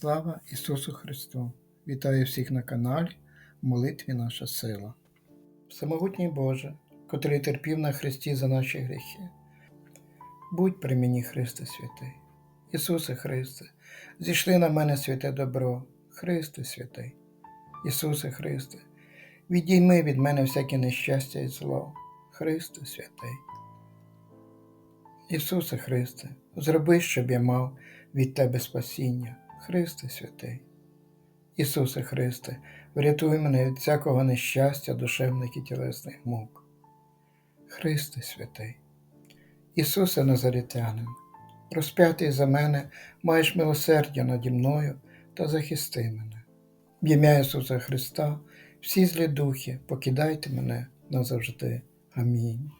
Слава Ісусу Христу! Вітаю всіх на каналі в молитві наша сила. Всемогутній Боже, котрий терпів на Христі за наші гріхи. Будь при мені, Христе святий. Ісусе Христе, зійшли на мене святе добро, Христе святий. Ісусе Христе, відійми від мене всяке нещастя і зло, Христе святий. Ісусе Христе, зроби, щоб я мав від Тебе спасіння, Христе святий. Ісусе Христе, врятуй мене від всякого нещастя, душевних і тілесних мук. Христе святий. Ісусе Назарітянин, розп'ятий за мене, маєш милосердя наді мною та захисти мене. В ім'я Ісуса Христа, всі злі духи, покидайте мене назавжди. Амінь.